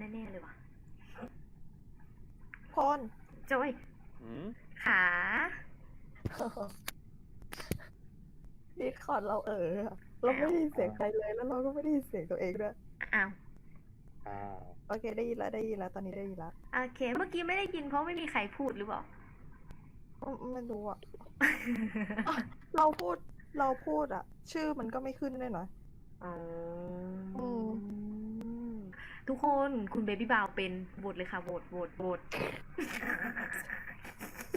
แน่ๆเลยว่ะพลจอยอืมขาดิสคอร์ดเราเอออะเราไม่ได้ยินเสียงใครเลยแล้วเราก็ไม่ได้ยินเสียงตัวเองด้วยอ้าวอ้าวโอเคได้ยินแล้วได้ยินแล้วตอนนี้ได้ยินแล้วโอเค เมื่อกี้ไม่ได้ยินเพราะไม่มีใครพูดหรือเปล่าอืมไม่รู้อะเราพูดเราพูดอะ ชื่อมันก็ไม่ขึ้นด้วยนะอ๋ออืม ทุกคนคุณเบบี้บาวเป็นโหวตเลยค่ะโหวตโหวตโหวต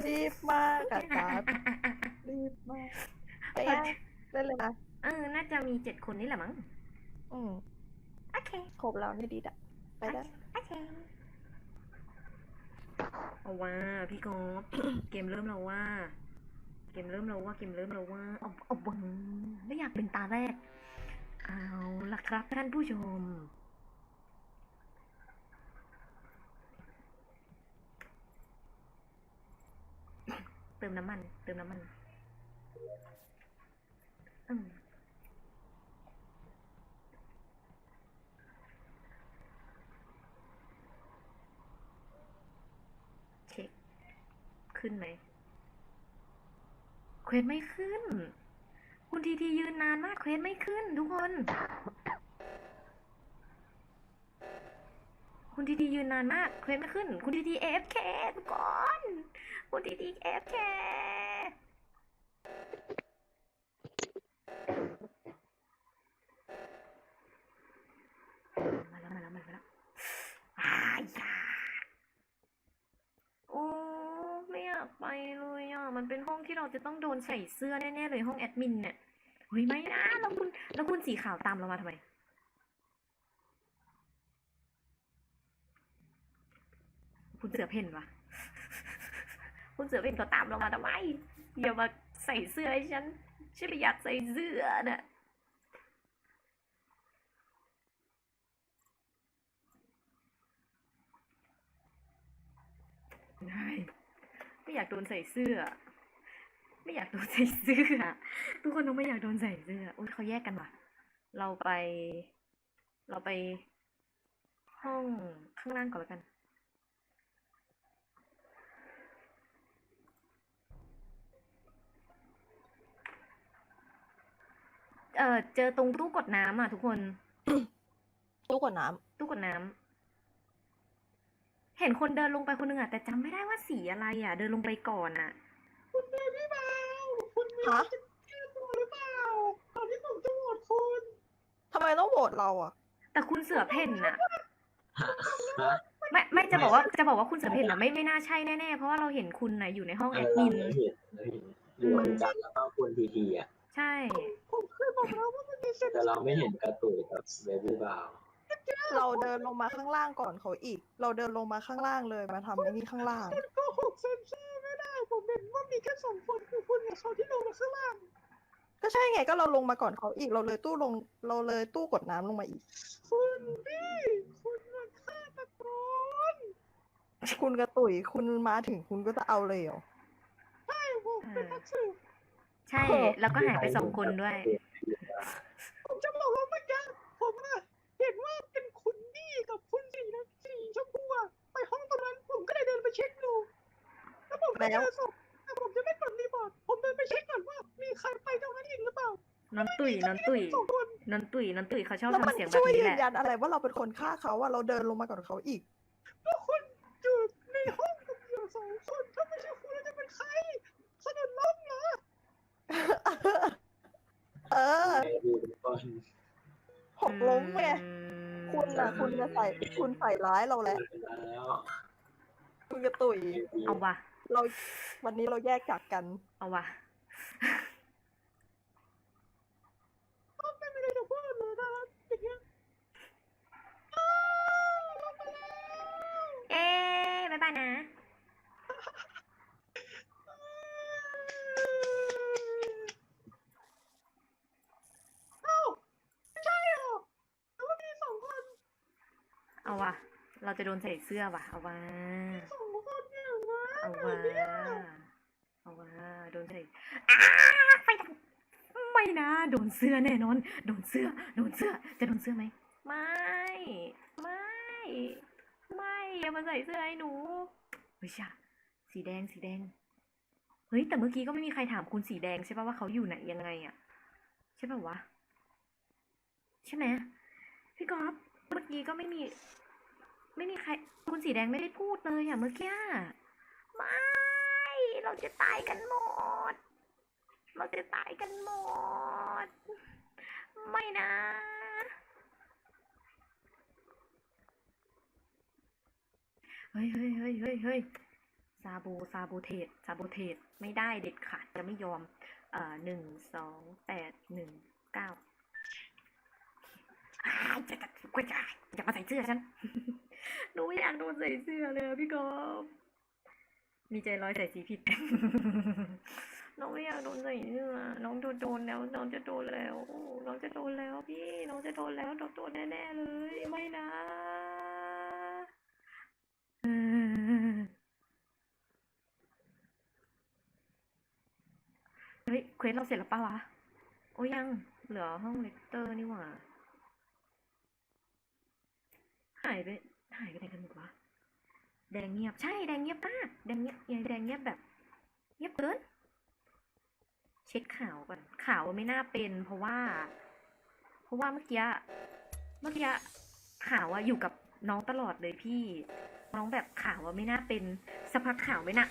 รีบมากอะการ์ดรีบมากไปยังได้เลยนะเออ น่าจะมีเจ็ดคนนี่แหละมั้งอืมโอเคครบแล้วนี่ดีอะไปได้โอเคเอาว่าพี่กอฟเกมเริ่มแล้วว่า เกมเริ่มแล้วว่าเกมเริ่มแล้วว่าเอาเอาบังไม่อยากเป็นตาแรก เอาล่ะครับท่านผู้ชม เติมน้ำมัน เติมน้ำมันอืมเช็ค ขึ้นไหมเควสไม่ขึ้น คุณทีทียืนนานมากเควสไม่ขึ้น ทุกคน คุณทีทียืนนานมากเควสไม่ขึ้น คุณทีทีเอฟเคทุกคน คุณทีทีเอฟเคมาแล้วมาแล้วมาแล้วอายาโอ้ไม่อยากไปเลยอะ มันเป็นห้องที่เราจะต้องโดนใส่เสื้อแน่ๆเลยห้องแอดมินเนี่ยเฮ้ยไม่นะแล้วคุณแล้วคุณสีขาวตามเรามาทำไมคุณเสือเพ่นวะ คุณเสือเพ่นก็ตามเรามาทำไมอย่ามาใส่เสื้อให้ฉันฉันไม่อยากใส่เสื้อน่ะไม่ไม่อยากโดนใส่เสื้อ ไม่อยากโดนใส่เสื้อ ทุกคนต้องไม่อยากโดนใส่เสื้ออุ้ยเขาแยกกันว่ะ เราไป เราไป ห้องข้างล่างก่อนแล้วกัน เออเจอตรงตู้กดน้ำอะทุกคน ตู้กดน้ตู้กดน้ำเห็นคนเดินลงไปคนหนึงอะแต่จำไม่ได้ว่าสีอะไรอะ เดินลงไปก่อนอะำฮะทำไมต้องโหวตเราอะ แต่คุณเสือเพ่นน่ะ ไม่ไม่จะบอกว่าจะบอกว่าคุณเสือเพ่นน่ะไม่ไม่น่าใช่แน่ๆเพราะว่าเราเห็นคุณน่ะอยู่ในห้องเอแออดเรามินไม่เห็นเราเห็นอยู่เหมือนกันแล้วก็คุณทีทีอะ ใช่แต่เราไม่เห็นกระตุยกับเบบี้บาวเราเดินลงมาข้างล่างก่อนเขาอีก เราเดินลงมาข้างล่างเลยมาทำไอ้นี่ข้างล่างโกหกเซนเซอร์ไม่ได้ ผมเห็นว่ามีแค่สองคนคือคุณกับเขาที่ลงมาข้างล่าง ก็ใช่ไงก็เราลงมาก่อนเขาอีก เราเลยตู้ลงเราเลยตู้กดน้ำลงมาอีก คุณพี่ คุณมันฆาตกรคุณกระตุยคุณมาถึงคุณก็จะเอาเลยเหรอ ใช่ผมเป็นนักสืบ ใช่แล้วก็หายไปสองคนด้วย ผมจะบอกว่าเมื่อกี้ผมอะเห็นว่าเป็นคุณนี่กับคุณสีน้ำสีชมพูอะไปห้องตรงนั้นผมก็เลยเดินไปเช็คดู แล้วผมก็เจอศพแต่ผมจะไม่กดรีพอร์ตผมเดินไปเช็คก่อนว่า มีใครไปตรงนั้นอีกหรือเปล่า นอนตุยนอนตุยสองคนนอนตุยนอนตุยเขาชอบแล้วมันทำเสียงแบช่บวยนี้ยืแหนละ ยันอะไรว่าเราเป็นคนฆ่าเขาว่าเราเดินลงมาก่อนเขาอีกก็คุณอยู่ในห้องกับเหยื่อสองคนถ้าไม่ใช่คุณแล้วจะเป็นใครสนุนล้มเหรอ เออ เบบี้เป็นคน หกล้มไงอืมคุณน่ะคุณจะใส่คุณใส่ร้ายเราแหละแล้วคุณกระตุยเอาวะเราวันนี้เราแยกจากกัน เอาวะ ไม่มีอะไรจะพูดเลยนะอย่างเงี้ยอ้าวลงมาแล้ว เอ๊ะบ๊ายบายนะ อ้าวไม่ใช่เหรอแล้วก็มีสองคน เอาวะเราจะโดนใส่เสื้อวะเอาวะสองคนเนี่ยนะเอาแบบวะเนี้ยเอาวะโดนใส่อ้าไฟดับไม่นะ โดนเสื้อแน่นอน โดนเสื้อ โดนเสื้อ จะโดนเสื้อไหม ไม่ ไม่ ไม่อย่ามาใส่เสื้อให้หนูเฮ้ยชะสีแดง สีแดง เฮ้ย แต่เมื่อกี้ก็ไม่มีใครถามคุณสีแดงใช่ป่ะว่าเขาอยู่ไหนยังไงอะใช่ป่ะวะ ใช่ไหมพี่กอล์ฟ เมื่อกี้ก็ไม่มี ไม่มีใคร คุณสีแดงไม่ได้พูดเลยอะเมื่อกี้ไม่ เราจะตายกันหมด เราจะตายกันหมด ไม่นะเฮ้ยเฮ้ยเฮ้ยเฮ้ยเฮ้ยซาโบซาโบเทสซาโบเทสไม่ได้เด็ดขาดจะไม่ยอม เอ่อหนึ่งสองแปดหนึ่งเก้า อ้ายจะจะกจะอย่ามาใส่เสื้อฉันหนูอยากโดนใส่เสื้อเลยพี่กอล์ฟมีใจร้อยใส่สีผิด น้องไม่อยากโดนใส่เสื้อน้องจะโดนแล้ว น้องจะโดนแล้ว น้องจะโดนแล้วพี่ น้องจะโดนแล้วน้องโดนแน่ๆเลย ไม่นะเออเฮ้ยเควสเราเสร็จแล้วปะวะ โอ้ยัง เหลือห้องเลคเตอร์นี่หว่า หายไปหายไปไหนกันหมดวะแดงเงียบใช่แดงเงียบมากแดงเงียบยังแดงเงียบแบบ เงียบเกินเช็คข่าวก่อนข่าวไม่น่าเป็น เพราะว่า เพราะว่าเมื่อกี้เมื่อกี้ข่าวว่าอยู่กับน้องตลอดเลยพี่ น้องแบบข่าวว่าไม่น่าเป็นสักพักข่าวไม่น่า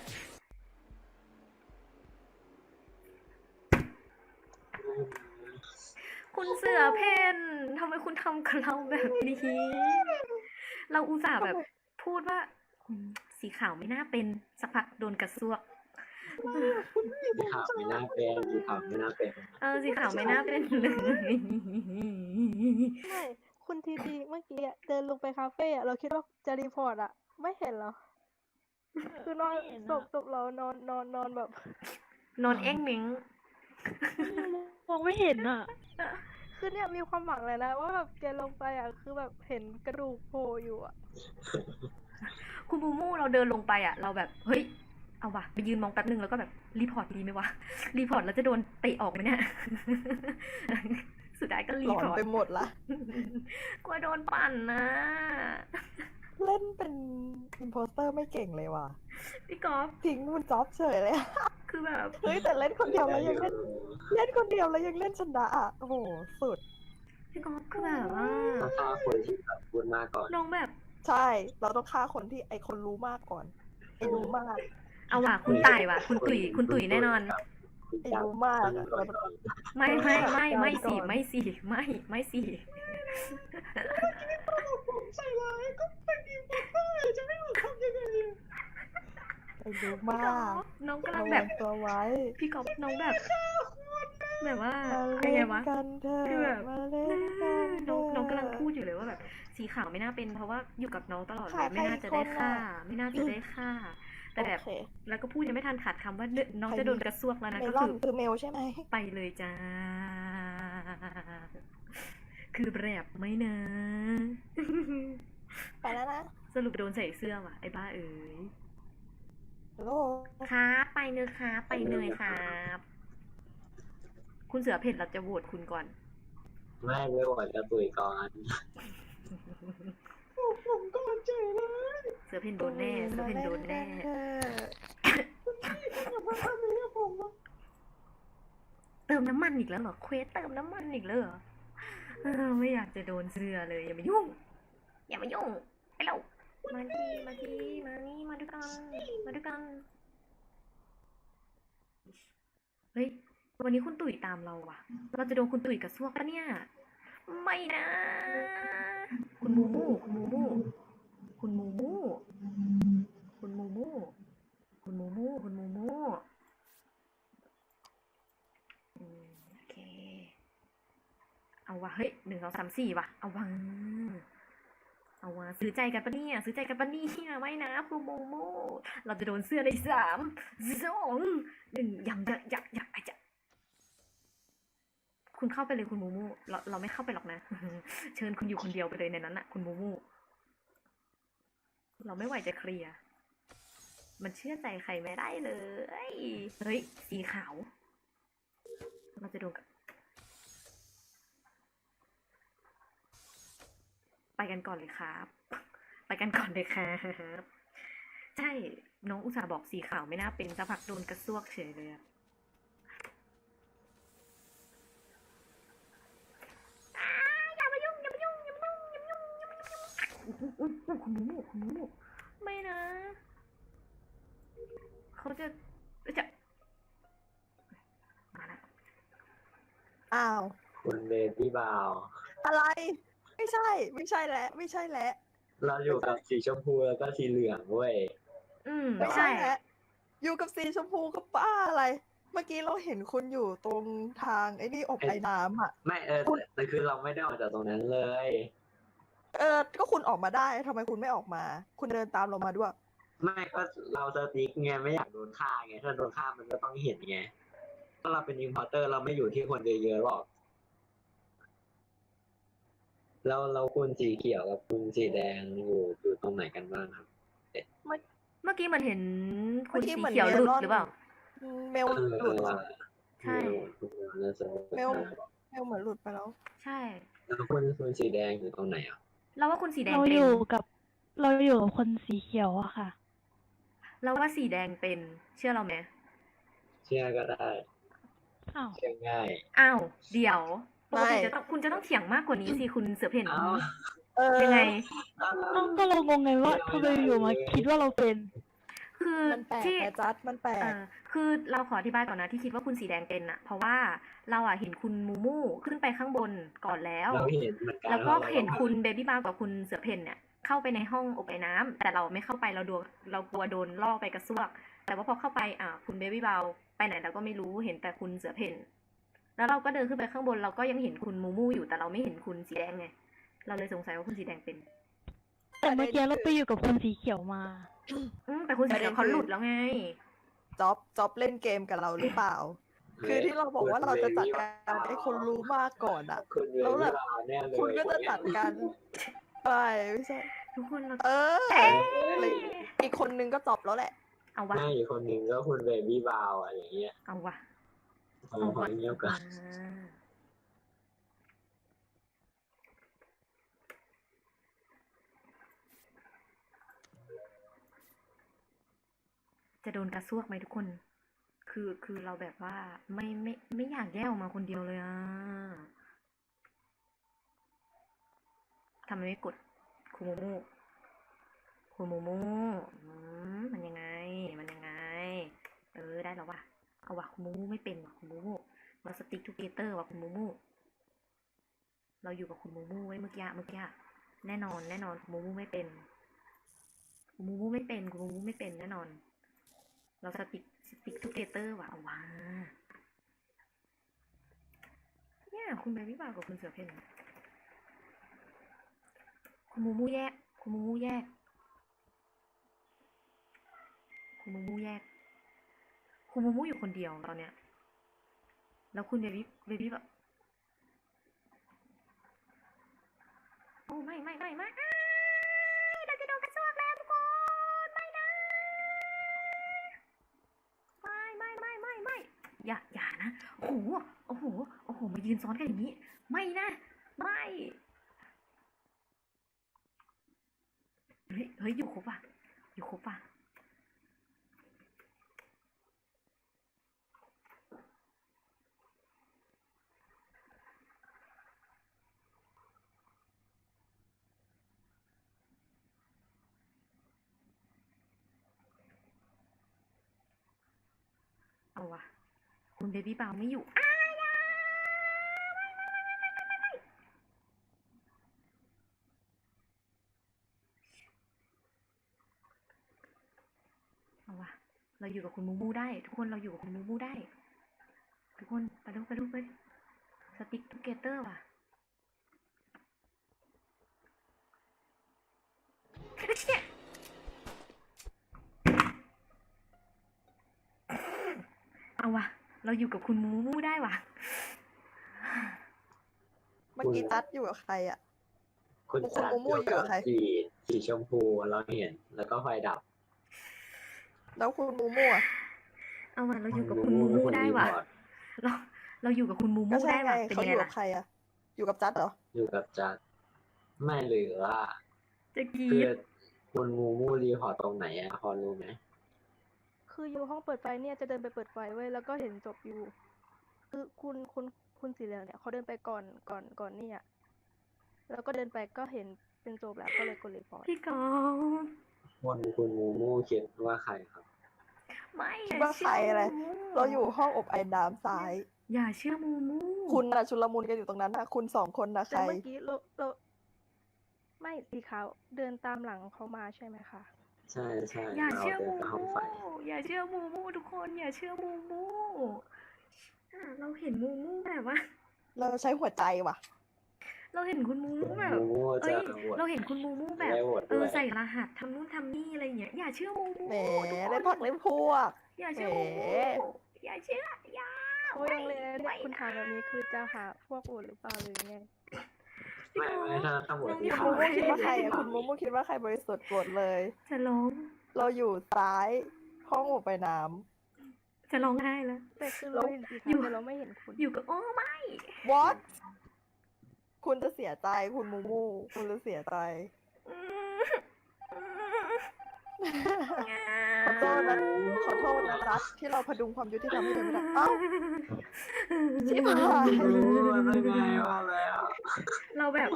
คุณเสือเพนทำไมคุณทำกับเราแบบนี้ เราอุตส่าห์แบบพูดว่าอืมสีขาวไม่น่าเป็นสักพักโดนกระซวกสีขาวไม่น่าเป็นสีขาวไม่น่าเป็นเออสีขาวไม่น่าเป็นเลยไม่คุณทีทีเมื่อกี้อะเดินลงไปคาเฟ่อะเราคิดว่าจะรีพอร์ตอะไม่เห็นเหรอคือนอนไม่เห็นศอะพศพเรานอนนอนนอนแบบ นอนเอ้งเม้งมองไม่เห็นอะ คือเนี่ยมีความหวังเลยนะว่าแบบแกลงไปอะคือแบบเห็นกระดูกโผล่อยู่อะคุณบูมูเราเดินลงไปอะ เราแบบเฮ้ยเอาว่ะไปยืนมองแป๊บนึงแล้วก็แบบรีพอร์ตดีไหมวะรีพอร์ตแล้วจะโดนเตะออกไหมเนี่ยสุดท้ายก็รีหลอพนอร์ตไปหมดละกลัวโดนปั่นนะเล่นเป็นอินโพสเตอร์ไม่เก่งเลยว่ะ พี่กอล์ฟทิ้งคุณจ๊อบเฉยเลยอะ คือแบบเฮ้ยแต่เล่นคนเดียวแล้วยังเล่นเล่นคนเดียวแล้วยังเล่นชนะอะโอ้โหสุดพี่กอล์ฟคือแบบว่าต้องฆ่าคนที่แบบพูดมากก่อนน้องแบบ ใช่ เราต้องฆ่าคนที่ไอคนรู้มากก่อนไอรู้มาก เอาว่ะคุณต่ายว่ะ คุณตุ๋ยคุณตุ๋ยแน่นอนไอรู้มากอะเราต้องไม่ไม่ไม่จัดการไม่สิก่อนไม่สิไม่ไม่สิ ผมใส่ร้ายก็เป็นอินโพสเตอร์จะให้ผมทำยังไงอะ ไอรู้พี่มากอล์ฟน้องกำลัระงแบวับงตัวไว้พี่กอล์ฟน้องแบบ แบบว่ามายังเล่ไงนวะ กันเถอะคือแบบ มาเล่นกันน้องเถะน้องกำลังพูดอยู่เลยว่าแบบ สีขาวไม่น่าเป็นเพราะว่าอยู่กับน้องตลอดเลขายยไม่น่าจะได้ใครคนค่าน่ะ ไม่น่าจะได้ค่า แต่แบบ โอเคแล้วก็พูดยังไม่ทันขาดคำว่าเนน้องจะโดนกระซวกแล้วนะเมก็ลอคืนอคือเมลใช่ไหมไปเลยจ้า คือแบบไม่นะ ไปแล้วนะ สรุปโดนใส่เสื้อว่ะไอ้บ้าเอ๋ย ฮัลโหลครับไปเนยครับไปเนยครับ คุณเสือเผ็ดเราจะโหวตคุณก่อน ไม่ไม่ไหวกระตุยก่อนผมก็เจอเลยเสือเพ่นโดนแน่เสือเพ่นโดนแน่อย่ามาทำอย่างนี้กับผมอะเติมน้ำมันอีกแล้วเหรอเควสเติมน้ำมันอีกแล้วเหรอเออไม่อยากจะโดนเสื้อเลยอย่ามายุ่ง อย่ามายุ่งไปแล้ว มาทีมาทีมานี่มาด้วยกันมาด้วยกัน เฮ้ย วันนี้คุณตุ๋ยตามเราว่ะ เราจะโดนคุณตุ๋ยกับซวกปะเนี่ย ไม่นะ คุณมูมู คุณมูมู คุณมูมู คุณมูมู คุณมูมู คุณมูมูโอเค เอาวะเฮ้ยหนึ่งสองสามสี่ว่ะ เอาวะ เอาวะซื้อใจกันปะเนี่ยซื้อใจกันปะเนี่ยไม่นะคุณมูมูเราจะโดนเสื้อในสามสองหนึ่งยังยังยังยังอาจจะคุณเข้าไปเลยคุณโมูมูเราเราไม่เข้าไปหรอกนะ เชิญคุณอยู่คนเดียวไปเลยในนั้นอะคุณโมูมูเราไม่ไหวจะเคลียร์มันเชื่อใจใครไม่ได้เลย เฮ้ย สีขาว เราจะโดนกับ ไปกันก่อนเลยครับ ไปกันก่อนเลยครับใช่น้องอุตส่าห์บอกสีขาวไม่น่าเป็นสักพักโดนกระซวกเฉยเลยอะอ่าอย่ามายุ่งอย่ามายุ่งอย่ามายุ่งอย่ามายุ่งอย่ามายุ่งอย่ามายุ่งอุ๊ยอุ๊ยอุ๊ยคุณหมูคุณหมูไม่นะ เขาจะจะมาละอ้าว คุณเบบี้บาว อะไร ไม่ใช่ ไม่ใช่แล้วไม่ใช่แล้วเราอยู่กับสีชมพูแล้วก็สีเหลืองเว้ยอืมไม่ไม่ใช่ใช่แล้วอยู่กับสีชมพูก็ป้าอะไร เมื่อกี้เราเห็นคุณอยู่ตรงทางไอ้นี่อบไอ้น้ำอะ ไม่เออแต่คือเราไม่ได้ออกจากตรงนั้นเลย เออ ก็คุณออกมาได้ทำไมคุณไม่ออกมา คุณเดินตามเรามาด้วย ไม่ก็เราสติ๊กไงไม่อยากโดนฆ่าไงถ้าโดนฆ่ามันก็ต้องเห็นไงถ้าเราเป็นอินพอร์เตอร์เราไม่อยู่ที่คนเยอะๆหรอก แล้วเราคุณสีเขียวกับคุณสีแดงอยู่อยู่ตรงไหนกันบ้างครับ เมื่อกี้มันเห็นคุณเมื่อกี้สีเหมือนเขียวหลุดเมลอนหรือเปล่า เมลเออหลุดใช่เมลเมลเหมือนหลุดไปแล้ว ใช่ แล้วคุณคุณสีแดงอยู่ตรงไหนอะ เราว่าคุณสีแดงเราเป็อนยู่กับ เราอยู่กับคนสีเขียวอะค่ะ เราว่าสีแดงเป็น เชื่อเราไหมเชื่อก็ได้อ้าวเชื่อง่าย อ้าว เดี๋ยว ปกติไม่จะต้องคุณจะต้องเถียงมากกว่านี้สิคุณเสือเพ่นเอ้าเออยังไงเอ้าก็เรางงไงว่าทำไมอยู่มาคิดว่าเราเป็น คือมันแปลกที่แต่จัดมันแปลเอกอคือเราขออธิบายก่อนนะที่คิดว่าคุณสีแดงเป็นอะเพราะว่าเราอะเห็นคุณมูมูขึ้นไปข้างบนก่อนแล้วเราเห็นเหมือนกันแล้วก็เห็นคุณเบบี้บาร์กับคุณเสือเพ่นเนี่ยเข้าไปในห้องอบไอ้น้ำแต่เราไม่เข้าไปเราดวเรากลัวโดนล่อไปกระซวก แต่ว่าพอเข้าไปอ่าคุณเบบี้บาร์ไปไหนเราก็ไม่รู้เห็นแต่คุณเสือเพ่น แล้วเราก็เดินขึ้นไปข้างบนเราก็ยังเห็นคุณมูมูอยู่แต่เราไม่เห็นคุณสีแดงไง เราเลยสงสัยว่าคุณสีแดงเป็น แต่เมื่อกี้เราไปอยู่กับคนสีเขียวมา อืมแต่คุณสีเขียวเขาหลุดแล้วไง จ็อบจ็อบเล่นเกมกับเราหรือเปล่า คือที่เราบอกว่าเราจะจัดการไอ้คนรู้มากก่อนอะคุณเบแล้วบี้แบบบาวแน่เลยคุณก็จะจัดการไปไม่ใช่ทุกคนเราเออเอ๊ะเลยอีกคนนึงก็จบแล้วแหละ เอาวะ ไม่อีกคนหนึ่งก็คุณเบบี้บาวอะไรอย่างเงี้ยเอาวะ ขอขอเงียบก่อนอ่าจะโดนกระซวกไหมทุกคน คือคือเราแบบว่าไม่ไม่ไม่อยากแยกออกมาคนเดียวเลยอะทำไมไม่กดคูโมโมคูโมโมอืมมันยังไง มันยังไง เออ ได้แล้วว่ะ เอาว่ะคุณมูมูไม่เป็นวะคุณมูมูมาสติ๊กทูเกเตอร์ว่ะคุณมูมูเราอยู่กับคุณมูมูไว้เมื่อกี้เมื่อกี้แน่นอนแน่นอนคุณมูมูไม่เป็นคุณมูมูไม่เป็นคุณมูมูไม่เป็นแน่นอน เราสติ๊กสติ๊กทูเกเตอร์ว่ะเอาว่ะเนี่ยคุณเบบี้บ่ากับคุณเสือเพนคุณมูมูแยก คุณมูมูแยก คุณมูมูแยก คุณมูมูอยู่คนเดียวตอนเนี้ย แล้วคุณเบบี้เบบี้แบบโอ้ไม่ไม่ไม่ไม่อ้เราจะโดนกระซวกแล้วทุกคน ไม่นะไม่ไม่ไม่ไม่ไม่อย่าอย่านะ โอ้โหโอ้โหโอ้โหมายืนซ้อนกันอย่างนี้ ไม่นะไม่เฮ้ยเฮ้ยอยู่ครบป่ะอยู่ครบป่ะ วะคุณเบบี้บาไม่อยู่อ้ายอย่าไม่ไม่ไม่ไม่ไม่ไม่ไม่เอาวะเราอยู่กับคุณมูมูได้ ทุกคนเราอยู่กับคุณมูมูได้ ทุกคนไปดูไปดูไปสติ๊กทูเกเตอร์ว่ะเชี่ย เอาวะ เราอยู่กับคุณมูมูได้ว่ะเมื่อกี้จัดอยู่กับใครอะ คุณคุณจัดมูมูอยู่กับใคร สีสีชมพูเราเห็น แล้วก็ไฟดับแล้วคุณมูมูอะ เอาวะเราอยู่กับคุณมูมูได้ว่ะเราเราอยู่กับคุณมูก็มูใช่ได้ไงว่ะเป็นเขาไงอยู่กัล่ะบใครอะ อยู่กับจัดเหรอ อยู่กับจัดไม่หรือว่าจะกรีคือดคุณมูมูรีพอร์ตตรงไหนอะพอรู้ไหม คืออยู่ห้องเปิดไฟเนี่ยจะเดินไปเปิดไฟเว้ยแล้วก็เห็นจบอยู่ คือคุณคุณคุณสีเหลืองเนี่ยเขาเดินไปก่อนก่อนก่อนนี่อะแล้วก็เดินไปก็เห็นเป็นจบแล้วก็เลยกดรีพอร์ตพี่กอล์ฟคนคุณมูมูคิดว่าใครครับ ไม่คิดว่าใครอะไร เราอยู่ห้องอบไอน้ำซ้าย อย่าเชื่อมูมูคุณน่ะชุลมุนกันอยู่ตรงนั้นนะคุณสองคนนะใคแต่รเมื่อกี้เราเราไม่สีขาวเดินตามหลังเขามาใช่ไหมคะ ใช่ใช่อย่าเราเชื่อเดินมูไปห้องมูไฟอย่าเชื่อมูมูทุกคนอย่าเชื่อมูมูอะเราเห็นมูมูแบบว่า เราใช้หัวใจว่ะ เราเห็นคุณมูคุมูณแบบมูมูเอ้จะยโหวตเราเห็นคุณมูมูแบบได้โหวตเอด้อวยใส่รหัสทำนู่นทำนี่อะไรอย่างเงี้ยอย่าเชื่อมูมูแหมทุกคนได้พักเล่นพวกอย่าเชื่อมูแหมูมอย่าเชื่ออย่าโอ้ยยังเลยไม่คุณถามแบบนี้คือจะหาพวกอุ่นหรือเปล่าหรือไง ไม่ไม่ถ้าถ้าโหวตที่คุณมูมูคิดว่าใครอะคุณมูมูคิดว่าใครบริสุทธิ์โหวตเลย จะร้องเราอยู่ซ้ายห้องอบไอน้จะร้องไห้แล้วแต่คือเราเห็นสีอยู่ขาวแต่เราไม่เห็นคุณอยู่กับโอ้ไม่ำ what คุณจะเสียใจคุณมูมู คุณจะเสียใจอืม ขอโทษนะขอโทษนะรัฐที่เราพดุงความยุติธรรมให้เธอไม่ได้เอ้าชิบหายรู้ว่าเป็นไงว่าแล้ว เราแบบ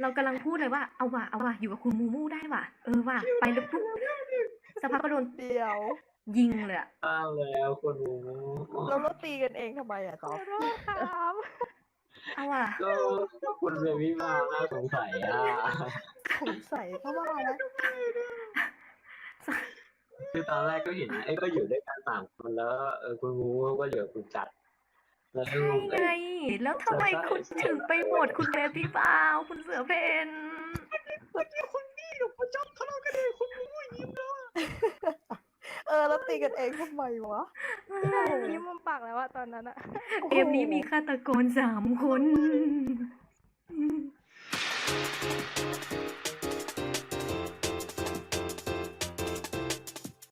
เรากำลังพูดเลยว่าเอาว่ะเอาว่ะอยู่กับคุณมูมูได้ว่ะเออว่ะไปลุกปุ๊บสักพักก็โดนเดียว ยิงเลยอะอ้าวแล้วคุณมูมูเราก็ตีกันเองทำไมอะจ๊อบขอโทษครับเอาว่ะก็คุณเบบี้มาน่าสงสัยอะสงสัยเข้ามาแล้ว คือตอนแรกก็เห็นไอ้ก็อยู่ด้วยกันสามคนแล้วเออคุณงูก็อยู่คุณจัดใช่ไง แล้วทำไมคุณถึงไปหมดคุณเบบี้บาคุณเสือเพนเมื่อกี้คุณนี่หนูก็จ้องทะเลาะกันเองคุณงูยิ้มแล้วเออแล้วตีกันเองทำไมวะยิ้มมุมปากแล้วว่าตอนนั้นอะเกมนี้มีฆาตกรสามคน